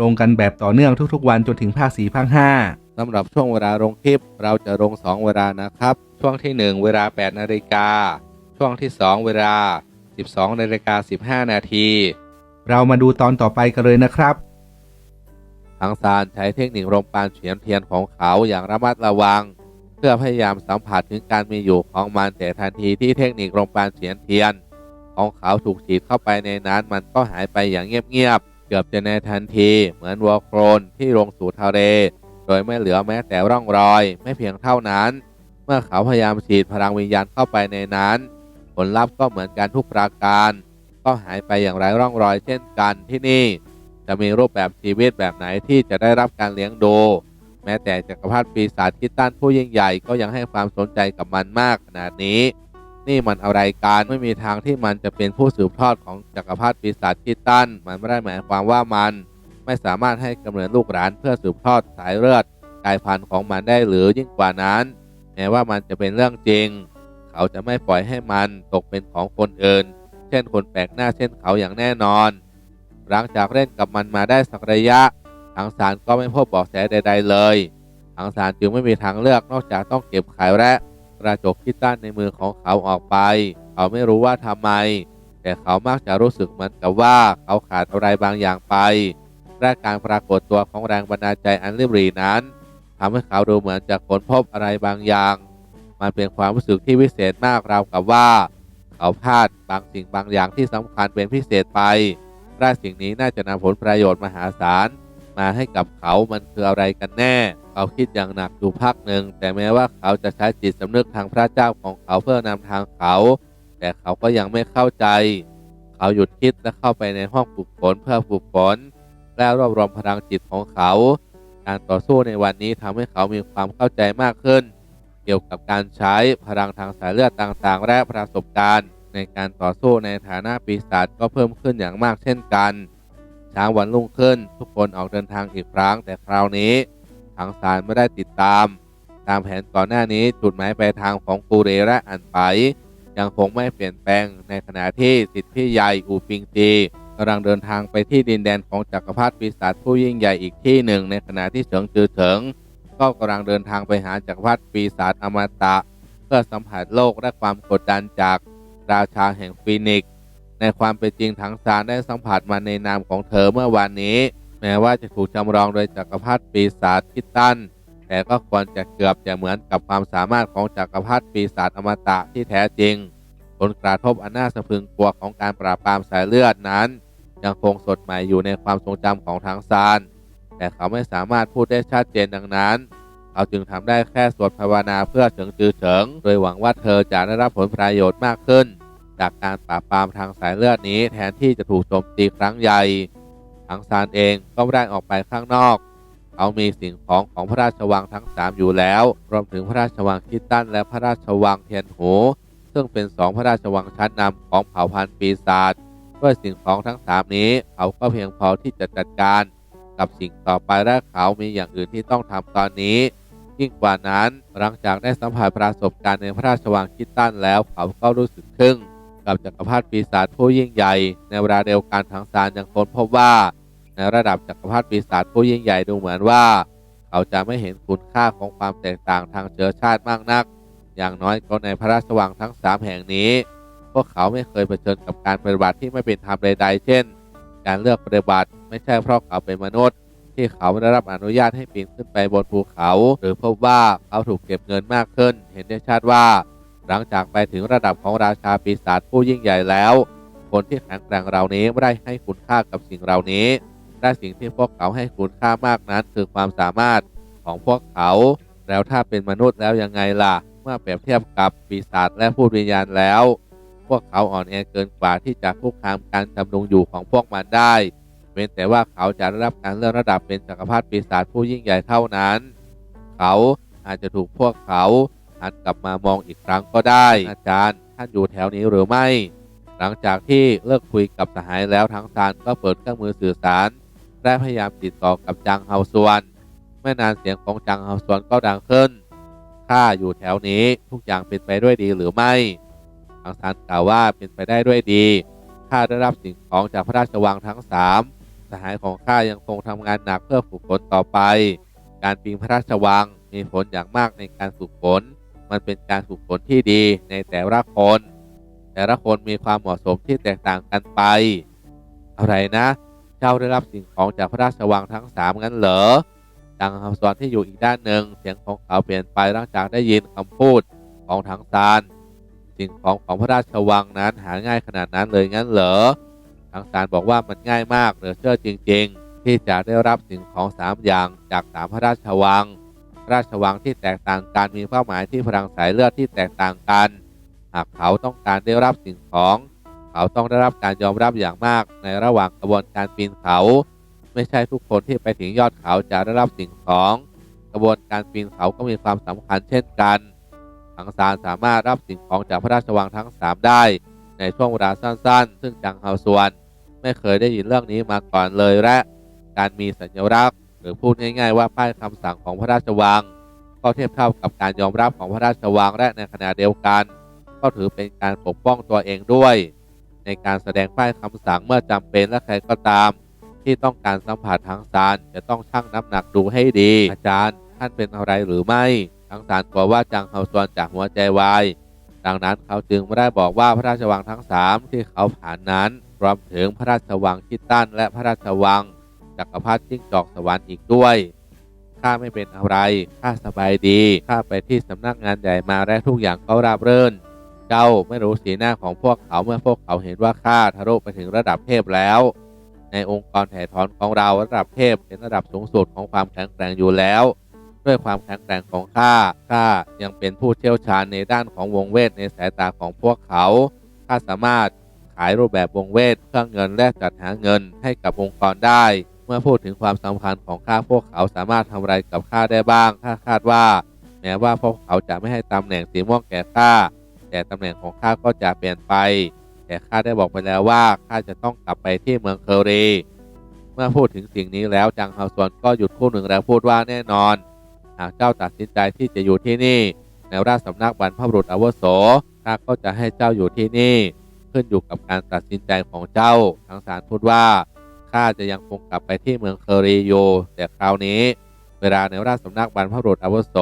ลงกันแบบต่อเนื่องทุกๆ วันจนถึงภาคสี่ภาคห้าสำหรับช่วงเวลาลงคลิป เราจะลง 2 เวลานะครับ ช่วงทีหนึ่1 เวลา 8 นาฬิกา ช่วงที่ 2 เวลา 12 นาฬิกา 15 นาที เรามาดูตอนต่อไปกันเลยนะครับทางซานใช้เทคนิคลมปานเฉียนเทียนของเขาอย่างระมัดระวัง เพื่อพยายามสัมผัสถึงการมีอยู่ของมันแต่ทันทีที่เทคนิคลมปานเฉียนเทียน ของเขาถูกฉีดเข้าไปในนั้นมันก็หายไปอย่างเงียบๆเกือบจะในทันที เหมือนวัวโครนที่ลงสู่ทะเล โดยไม่เหลือแม้แต่ร่องรอย ไม่เพียงเท่านั้น เมื่อเขาพยายามฉีดพลังวิญญาณเข้าไปในนั้น ผลลัพธ์ก็เหมือนกันทุกประการ ก็หายไปอย่างไร้ร่องรอยเช่นกันที่นี่ จะมีรูปแบบชีวิตแบบไหนที่จะได้รับการเลี้ยงดู แม้แต่จักรพรรดิปีศาจคิดตันผู้ยิ่งใหญ่ก็ยังให้ความสนใจกับมันมากขนาดนี้ นี่มันอะไรกันไม่มีทางที่มันจะเป็นผู้สืบทอดของจักรพรรดิปีศาจคิดตันมันไม่ได้หมายความว่ามันไม่สามารถให้กำเนิดลูกหลานเพื่อสืบทอดสายเลือดกายพันธุ์ของมันได้หรือยิ่งกว่านั้น แม้ว่ามันจะเป็นเรื่องจริง เขาจะไม่ปล่อยให้มันตกเป็นของคนอื่น เช่นคนแปลกหน้าเช่นเขาอย่างแน่นอน หลังจากเล่นกับมันมาได้สักระยะ ทางสารก็ไม่พบเบาะแสใด ๆ เลย ทางสารจึงไม่มีทางเลือกนอกจากต้องเก็บขายและ กระจกที่ตั้นในมือของเขาออกไป เขาไม่รู้ว่าทำไม แต่เขามักจะรู้สึกเหมือนกับว่าเขาขาดอะไรบางอย่างไปและการปรากฏตัวของแรงบันดาลใจอันริบหรี่นั้นทำให้เขาดูเหมือนจะค้นพบอะไรบางอย่าง มันเป็นความรู้สึกที่วิเศษมากราวกับว่า เขาพลาดบางสิ่งบางอย่างที่สำคัญเป็นพิเศษไปและสิ่งนี้น่าจะนำผลประโยชน์มหาศาล มาให้กับเขามันคืออะไรกันแน่ เขาคิดอย่างหนักอยู่พักหนึ่งแต่แม้ว่าเขาจะใช้จิตสำนึกทางพระเจ้าของเขาเพื่อนำทางเขา แต่เขาก็ยังไม่เข้าใจ เขาหยุดคิดและเข้าไปในห้องฝึกฝนเพื่อฝึกฝนและรวบรวมพลังจิตของเขา การต่อสู้ในวันนี้ทำให้เขามีความเข้าใจมากขึ้น เกี่ยวกับการใช้พลังทางสายเลือดต่างๆ และประสบการณ์ ในการต่อสู้ในฐานะปีศาจก็เพิ่มขึ้นอย่างมากเช่นกัน เช้าวันรุ่งขึ้น ทุกคนออกเดินทางอีกครั้ง แต่คราวนี้ทางสารไม่ได้ติดตาม ตามแผนก่อนหน้านี้จุดหมายปลายทางของกูเรและอันไป ยังคงไม่เปลี่ยนแปลงในขณะที่สิทธิพี่ใหญ่อูปิงจีกำลังเดินทางไปที่ดินแดนของจักรพรรดิปีศาจผู้ยิ่งใหญ่อีกที่หนึ่ง ในขณะที่เฉิงจือเฉิงก็กำลังเดินทางไปหาจักรพรรดิปีศาจอมตะ เพื่อสัมผัสโลกและความกดดันจากราชาแห่งฟีนิกซ์ ในความเป็นจริงทั้งสารได้สัมผัสมาในนามของเธอเมื่อวานนี้ แม้ว่าจะถูกจำลองโดยจักรพรรดิปีศาจคิตัน แต่ก็ควรจะเกือบจะเหมือนกับความสามารถของจักรพรรดิปีศาจอมตะที่แท้จริง ผลกระทบอันน่าสะพึงกลัวของการปราบปรามสายเลือดนั้น ยังคงสดใหม่อยู่ในความทรงจำของทางซาน แต่เขาไม่สามารถพูดได้ชัดเจนดังนั้นเขาจึงทำได้แค่สวดภาวนาเพื่อเฉิงจือเฉิง โดยหวังว่าเธอจะได้รับผลประโยชน์มากขึ้น จากการปราบปรามทางสายเลือดนี้แทนที่จะถูกโจมตีครั้งใหญ่ทางซานเองก็ไม่ได้ออกไปข้างนอก เขามีสิ่งของของพระราชวังทั้งสามอยู่แล้ว รวมถึงพระราชวังคิดตันและพระราชวังเทียนโหซึ่งเป็นสองพระราชวังชั้นนำของเผ่าพันธุ์ปีศาจด้วยสิ่งของทั้งสามนี้ เขาก็เพียงพอที่จะจัดการกับสิ่งต่อไปและเขามีอย่างอื่นที่ต้องทำตอนนี้ ยิ่งกว่านั้นหลังจากได้สัมผัสประสบการณ์ในพระราชวังคิดตันแล้วเขาก็รู้สึกทึ่ง กับจักรพรรดิปีศาจผู้ยิ่งใหญ่ ในเวลาเดียวกันทางซานยังค้นพบว่า ในระดับจักรพรรดิปีศาจผู้ยิ่งใหญ่ดูเหมือนว่า เขาจะไม่เห็นคุณค่าของความแตกต่างทางเชื้อชาติมากนัก อย่างน้อยก็ในพระราชวังทั้งสามแห่งนี้ พวกเขาไม่เคยเผชิญกับการปฏิบัติที่ไม่เป็นธรรมใดๆ เช่น การเลือกปฏิบัติไม่ใช่เพราะเขาเป็นมนุษย์ ที่เขาไม่ได้รับอนุญาตให้ปีนขึ้นไปบนภูเขา หรือพบว่าเขาถูกเก็บเงินมากขึ้น เห็นได้ชัดว่า หลังจากไปถึงระดับของราชาปีศาจผู้ยิ่งใหญ่แล้ว คนที่แข็งแกร่งเหล่านี้ไม่ได้ให้คุณค่ากับสิ่งเหล่านี้และสิ่งที่พวกเขาให้คุณค่ามากนั้นคือความสามารถของพวกเขา แล้วถ้าเป็นมนุษย์แล้วยังไงล่ะ เมื่อเปรียบเทียบกับปีศาจและผู้วิญญาณแล้ว พวกเขาอ่อนแอเกินกว่าที่จะคุกคามการดำรงอยู่ของพวกมันได้เว้นแต่ว่าเขาจะได้รับการเลื่อนระดับเป็นจักรพรรดิปีศาจผู้ยิ่งใหญ่เท่านั้น เขาอาจจะถูกพวกเขา หันกลับมามองอีกครั้งก็ได้ อาจารย์ท่านอยู่แถวนี้หรือไม่ หลังจากที่เลิกคุยกับสหายแล้วทั้งซานก็เปิดเครื่องมือสื่อสาร และพยายามติดต่อกับจางเฮาซวนไม่นานเสียงของจางเฮาซวนก็ดังขึ้นข้าอยู่แถวนี้ทุกอย่างเป็นไปด้วยดีหรือไม่ทางซานกล่าวว่าเป็นไปได้ด้วยดีข้าได้รับสิ่งของจากพระราชวังทั้งสามสหายของข้ายังคงทำงานหนักเพื่อฝึกฝนต่อไป การปีนพระราชวังมีผลอย่างมากในการฝึกฝน มันเป็นการฝึกฝนที่ดีในแต่ละคน แต่ละคนมีความเหมาะสมที่แตกต่างกันไป อะไรนะ เจ้าได้รับสิ่งของจากพระราชวังทั้งสามงั้นเหรอดังคำสอนที่อยู่อีกด้านหนึ่งเสียงของเขาเปลี่ยนไปหลังจากได้ยินคำพูดของทั้งซานสิ่งของของพระราชวังนั้นหาง่ายขนาดนั้นเลยงั้นเหรอทั้งซานบอกว่ามันง่ายมากเหลือเชื่อจริง ๆ ที่จะได้รับสิ่งของสามอย่างจากสามพระราชวัง ระราชวังที่แตกต่างกันมีเป้าหมายที่พลังสายเลือดที่แตกต่างกัน หากเขาต้องการได้รับสิ่งของ เขาต้องได้รับการยอมรับอย่างมากในระหว่างกระบวนการปีนเขา ไม่ใช่ทุกคนที่ไปถึงยอดเขาจะได้รับสิ่งของ กระบวนการปีนเขาก็มีความสำคัญเช่นกันทังซานสามารถรับสิ่งของจากพระราชวังทั้ง 3 ได้ ในช่วงเวลาสั้นๆ ซึ่งจังเฮาซวน ไม่เคยได้ยินเรื่องนี้มาก่อนเลยและ การมีสัญลักษณ์ หรือพูดง่ายๆว่าป้ายคำสั่งของพระราชวัง ก็เทียบเท่ากับการยอมรับของพระราชวังและในขณะเดียวกัน ก็ถือเป็นการปกป้องตัวเองด้วย ในการแสดงป้ายคำสั่งเมื่อจำเป็นและใครก็ตาม ที่ต้องการสัมผัสทางสารจะต้องชั่งน้ำหนักดูให้ดี อาจารย์ ท่านเป็นอะไรหรือไม่ทางสารกลัวว่าจางเฮาซวนจากหัวใจวายดังนั้นเขาจึงไม่ได้บอกว่าพระราชวังทั้งสามที่เขาผ่านนั้นรวมถึงพระราชวังคิดตันและพระราชวัง จักรพรรดิจิ้งจอกสวรรค์อีกด้วยข้าไม่เป็นอะไรข้าสบายดีข้าไปที่สำนักงานใหญ่มาและทุกอย่างก็ราบรื่น เจ้าไม่รู้สีหน้าของพวกเขาเมื่อพวกเขาเห็นว่าข้าทะลุไปถึงระดับเทพแล้ว ในองค์กรแถ่ถอนของเราระดับเทพเป็นระดับสูงสุดของความแข็งแกร่งอยู่แล้ว ด้วยความแข็งแกร่งของข้าข้ายังเป็นผู้เชี่ยวชาญในด้านของวงเวทในสายตาของพวกเขาข้าสามารถขายรูปแบบวงเวทเครื่องเงินและจัดหาเงินให้กับองค์กรได้ เมื่อพูดถึงความสำคัญของข้าพวกเขาสามารถทำอะไรกับข้าได้บ้างข้าคาดว่า แม้ว่าพวกเขาจะไม่ให้ตำแหน่งสีม่วงแก่ข้าแต่ตำแหน่งของข้าก็จะเปลี่ยนไป แต่ข้าได้บอกไปแล้วว่าข้าจะต้องกลับไปที่เมืองเคอรีเมื่อพูดถึงสิ่งนี้แล้วจังเฮาซวนก็หยุดพูดหนึ่งแล้วพูดว่าแน่นอน หากเจ้าตัดสินใจที่จะอยู่ที่นี่ ในราชสำนักบรรพบุรุษอาวุโสข้าก็จะให้เจ้าอยู่ที่นี่ ขึ้นอยู่กับการตัดสินใจของเจ้าทางสารพูดว่า ข้าจะยังคงกลับไปที่เมืองเคอรีอยู่แต่คราวนี้ เวลาในราชสำนักบรรพบุรุษอาวุโส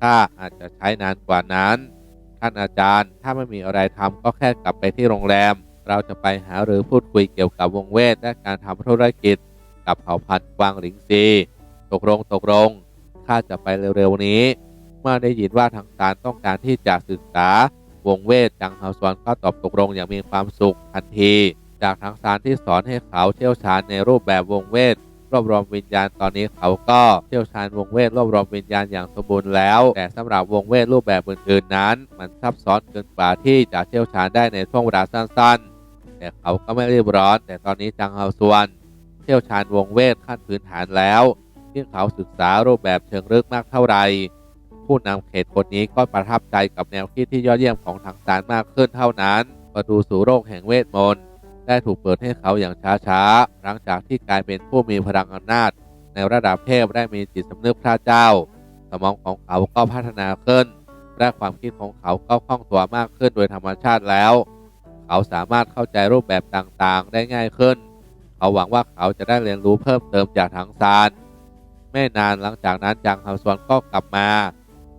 ข้าอาจจะใช้นานกว่านั้น ท่านอาจารย์ถ้าไม่มีอะไรทำก็แค่กลับไปที่โรงแรม เราจะไปหาหรือพูดคุยเกี่ยวกับวงเวทและการทำธุรกิจ กับเผ่าพันธุ์กวางหลิงซีตกลงตกลงข้าจะไปเร็วๆนี้ เมื่อได้ยินว่าทางการต้องการที่จะศึกษาวงเวทจังเฮาซวนก็ตอบตกลงอย่างมีความสุขทันที จากทางสารที่สอนให้เขาเชี่ยวชาญในรูปแบบวงเวทรวบรวมวิญญาณตอนนี้เขาก็เชี่ยวชาญวงเวทรวบรวมวิญญาณอย่างสมบูรณ์แล้ว แต่สำหรับวงเวทรูปแบบอื่นๆนั้น มันซับซ้อนเกินกว่าที่จะเชี่ยวชาญได้ในช่วงเวลาสั้นๆ แต่เขาก็ไม่รีบร้อน แต่ตอนนี้จังเฮาซวน เชี่ยวชาญวงเวทขั้นพื้นฐานแล้วที่เขาศึกษารูปแบบเชิงลึกมากเท่าไหร่ผู้นำเขตคนนี้ก็ประทับใจกับแนวคิดที่ยอดเยี่ยมของทางสารมากขึ้นเท่านั้น ประตูสู่โลกแห่งเวทมนต์ ได้ถูกเปิดให้เขาอย่างช้าๆ หลังจากที่กลายเป็นผู้มีพลังอำนาจ ในระดับเทพได้มีจิตสำนึกพระเจ้า สมองของเขาก็พัฒนาขึ้น และความคิดของเขาก็คล่องตัวมากขึ้นโดยธรรมชาติแล้ว เขาสามารถเข้าใจรูปแบบต่างๆ ได้ง่ายขึ้น เขาหวังว่าเขาจะได้เรียนรู้เพิ่มเติมจากทางซาน ไม่นานหลังจากนั้นจางฮัมซวนก็กลับมา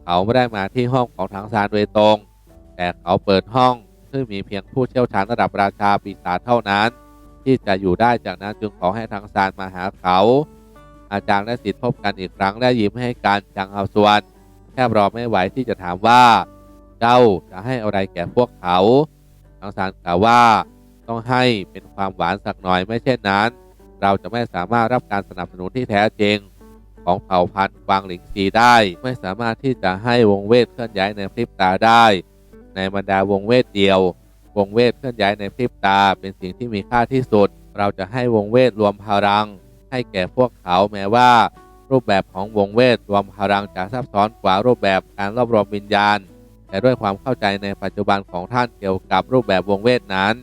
เขาไม่ได้มาที่ห้องของทางซานโดยตรง แต่เขาเปิดห้อง ซึ่งมีเพียงผู้เชี่ยวชาญระดับราชาปีศาจเท่านั้น ที่จะอยู่ได้จากนั้นจึงขอให้ทางซานมาหาเขา อาจารย์และศิษย์พบกันอีกครั้งและยิ้มให้กันจางฮัมซวนแทบรอไม่ไหวที่จะถามว่า เจ้าจะให้อะไรแก่พวกเขาทางซานกล่าวว่าต้องให้เป็นความหวานสักหน่อยไม่เช่นนั้น เราจะไม่สามารถรับการสนับสนุนที่แท้จริงของเผ่าพันธุ์กวางหลิงซีได้ ไม่สามารถที่จะให้วงเวทเคลื่อนย้ายในพริบตาได้ ในบรรดาวงเวทเดียว วงเวทเคลื่อนย้ายในพริบตาเป็นสิ่งที่มีค่าที่สุด เราจะให้วงเวทรวมพลัง ให้แก่พวกเขาแม้ว่า รูปแบบของวงเวทรวมพลังจะซับซ้อนกว่ารูปแบบการรวบรวมวิญญาณ แต่ด้วยความเข้าใจในปัจจุบันของท่านเกี่ยวกับรูปแบบวงเวทนั้น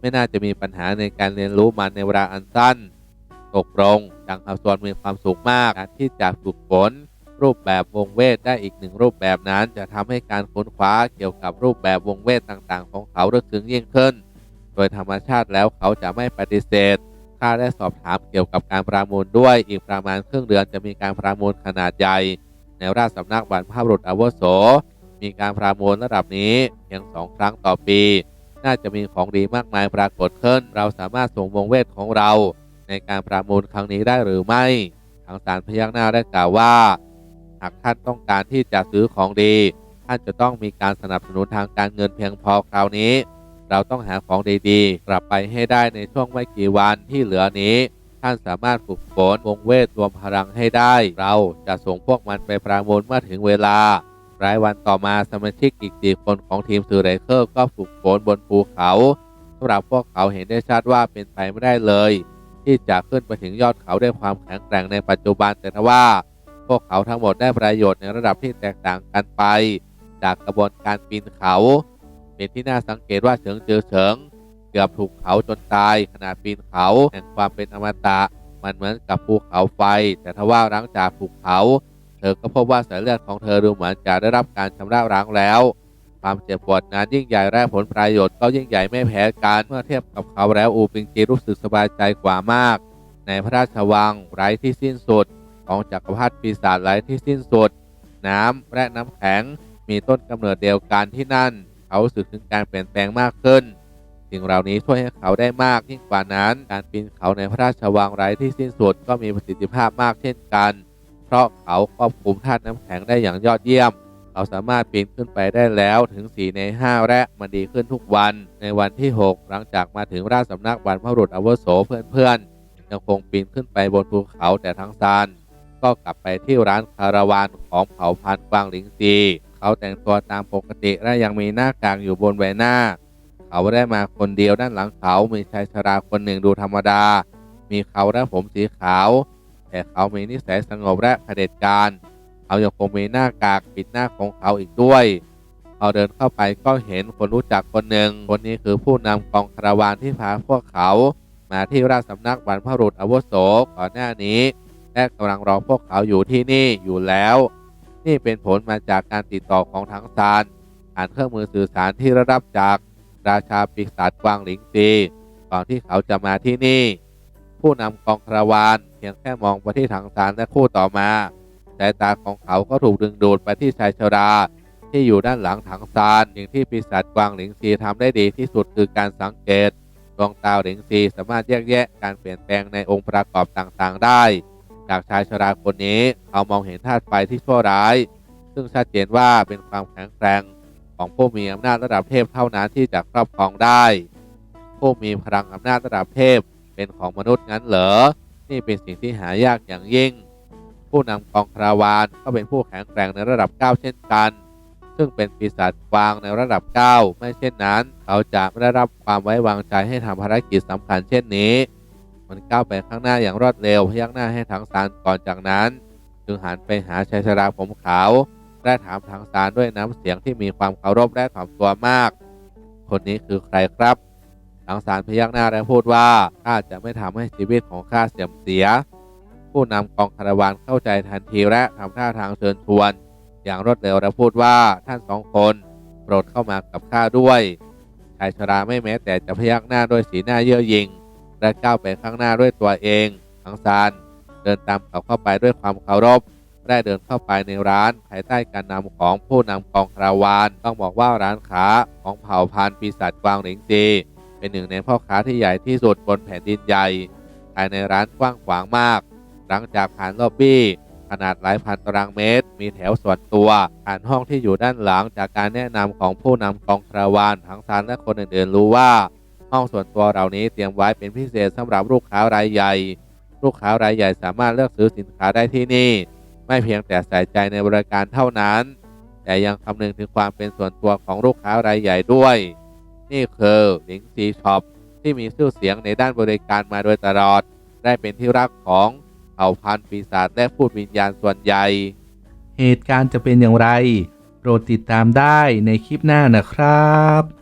ไม่น่าจะมีปัญหาในการเรียนรู้มันในเวลาอันสั้นตกลงจังอับส่วนมีความสุขมากที่จะฝึกฝน รูปแบบวงเวทได้อีกหนึ่งรูปแบบนั้น จะทำให้การค้นคว้าเกี่ยวกับรูปแบบวงเวทต่างๆ ของเขาลึกซึ้งยิ่งขึ้น โดยธรรมชาติแล้วเขาจะไม่ปฏิเสธข้าได้สอบถามเกี่ยวกับการประมูลด้วย อีกประมาณครึ่งเดือนจะมีการประมูลขนาดใหญ่ ในราชสำนักบรรพบุรุษอาวุโส มีการประมูลระดับนี้เพียงสองครั้งต่อปี น่าจะมีของดีมากมายปรากฏขึ้น เราสามารถส่งวงเวทของเรา ในการประมูลครั้งนี้ได้หรือไม่ ทางสารพยักหน้าได้กล่าวว่า หากท่านต้องการที่จะซื้อของดี ท่านจะต้องมีการสนับสนุนทางการเงินเพียงพอคราวนี้ เราต้องหาของดีๆ กลับไปให้ได้ในช่วงไม่กี่วันที่เหลือนี้ ท่านสามารถฝึกฝนวงเวทรวมพลังให้ได้ เราจะส่งพวกมันไปประมูลเมื่อถึงเวลารายวันต่อมาสมาชิกอีกสี่คนของทีมซูเรเคอร์ก็ฝึกฝนบนภูเขาสำหรับพวกเขาเห็นได้ชัดว่าเป็นไปไม่ได้เลย ที่จะขึ้นไปถึงยอดเขาด้วยความแข็งแกร่งในปัจจุบันแต่ทว่า วกเขาทั้งหมดได้ประโยชน์ในระดับที่แตกต่างกันไป จากกระบวนการปีนเขา เป็นที่น่าสังเกตว่าเฉิงเจือเฉิงเกือบถูกเขาจนตายขณะปีนเขาแห่งความเป็นอมตะมันเหมือนกับภูเขาไฟ แต่ทว่าหลังจากถูกเผาเธอก็พบว่าสายเลือดของเธอดูเหมือนจะได้รับการชำระล้างแล้ว ความเจ็บปวดนั้นยิ่งใหญ่และผลประโยชน์ก็ยิ่งใหญ่ไม่แพ้กันเมื่อเทียบกับเขาแล้วอูปิงจีรู้สึกสบายใจกว่ามาก ในพระราชวังไร้ที่สิ้นสุด ของจักรพรรดิปีศาจไร้ที่สิ้นสุด น้ำและน้ำแข็งมีต้นกำเนิดเดียวกันที่นั่น เขาสึกถึงการเปลี่ยนแปลงมากขึ้น สิ่งเหล่านี้ช่วยให้เขาได้มากยิ่งกว่านั้น การปีนเขาในพระราชวังไร้ที่สิ้นสุดก็มีประสิทธิภาพมากเช่นกัน เพราะเขาควบคุมธาตุน้ำแข็งได้อย่างยอดเยี่ยมเขาสามารถปีนขึ้นไปได้แล้วถึง 4 ใน 5 และมันดีขึ้นทุกวัน ในวันที่ 6 หลังจากมาถึงราชสำนักบรรพบุรุษอวโสเพื่อนๆยังคงปีนขึ้นไปบนภูเขาแต่ทั้งซาน ก็กลับไปที่ร้านคาราวานของเผ่าพันธุ์กวางหลิงซีเขาแต่งตัวตามปกติและยังมีหน้ากากอยู่บนใบหน้า เขาได้มาคนเดียวด้านหลังเขามีชายชราคนหนึ่งดูธรรมดา มีเขาและผมสีขาว แต่เขามีนิสัยสงบและเผด็จการเขายังคงมีหน้ากากปิดหน้าของเขาอีกด้วยเขาเดินเข้าไปก็เห็นคนรู้จักคนหนึ่ง คนนี้คือผู้นำกองคาราวานที่พาพวกเขา มาที่ราชสำนักบรรพบุรุษอาวุโสก่อนหน้านี้ และกำลังรอพวกเขาอยู่ที่นี่อยู่แล้ว นี่เป็นผลมาจากการติดต่อของทั้งซานผ่านเครื่องมือสื่อสารที่ได้รับจากราชาปีศาจกวางหลิงซีก่อนที่เขาจะมาที่นี่ ผู้นำกองคาราวานเพียงแค่มองไปที่ถังซานและคู่ต่อมาสายตาของเขาก็ถูกดึงดูดไปที่ชายชราที่อยู่ด้านหลังถังซานอย่างที่ปีศาจกวางหลิงซีทำได้ดีที่สุดคือการสังเกตดวงตาหลิงซีสามารถแยกแยะการเปลี่ยนแปลงในองค์ประกอบต่างๆได้ จากชายชราคนนี้เขามองเห็นธาตุไฟที่ชั่วร้าย ซึ่งชัดเจนว่าเป็นความแข็งแกร่งของผู้มีอำนาจระดับเทพเท่านั้นที่จะครอบครองได้ ผู้มีพลังอำนาจระดับเทพเป็นของมนุษย์งั้นเหรอ นี่เป็นสิ่งที่หายากอย่างยิ่ง ผู้นำกองคาราวานก็เป็นผู้แข็งแกร่งในระดับ 9 เช่นกัน ซึ่งเป็นปีศาจกวางในระดับ 9 ไม่เช่นนั้น เขาจะไม่ได้รับความไว้วางใจให้ทำภารกิจสำคัญเช่นนี้ มันก้าวไปข้างหน้าอย่างรวดเร็วพยักหน้าให้ทางซานก่อนจากนั้น จึงหันไปหาชายชราผมขาวและถามทางซานด้วยน้ำเสียงที่มีความเคารพและถ่อมตัวมาก คนนี้คือใครครับทางซานพยักหน้าและพูดว่าข้าจะไม่ทำให้ชีวิตของข้าเสื่อมเสีย ผู้นำกองคาราวานเข้าใจทันทีและทำท่าทางเชิญชวน อย่างรวดเร็วและพูดว่าท่านสองคนโปรดเข้ามากับข้าด้วยชายชราไม่แม้แต่จะพยักหน้าด้วยสีหน้าเย่อหยิ่ง และก้าวไปข้างหน้าด้วยตัวเองทางซานเดินตามเขาเข้าไปด้วยความเคารพได้เดินเข้าไปในร้านภายใต้การนำของผู้นำกองคาราวาน ต้องบอกว่าร้านค้าของเผ่าพันธุ์ปีศาจกวางหลิงจีเป็นหนึ่งในพ่อค้าที่ใหญ่ที่สุดบนแผ่นดินใหญ่ภายในร้านกว้างขวางมาก หลังจากผ่านล็อบบี้ขนาดหลายพันตารางเมตร มีแถวส่วนตัวผ่านห้องที่อยู่ด้านหลังจากการแนะนำของผู้นำกองคาราวานทั้งซานและคนอื่นๆรู้ว่า ห้องส่วนตัวเหล่านี้เตรียมไว้เป็นพิเศษสำหรับลูกค้ารายใหญ่ ลูกค้ารายใหญ่สามารถเลือกซื้อสินค้าได้ที่นี่ ไม่เพียงแต่ใส่ใจในบริการเท่านั้น แต่ยังคำนึงถึงความเป็นส่วนตัวของลูกค้ารายใหญ่ด้วย นี่คือหลิงซีช็อปที่มีชื่อเสียงในด้านบริการมาโดยตลอด ได้เป็นที่รักของเผ่าพันธุ์ปีศาจและพูดวิญญาณส่วนใหญ่ เหตุการณ์จะเป็นอย่างไร โปรดติดตามได้ในคลิปหน้านะครับ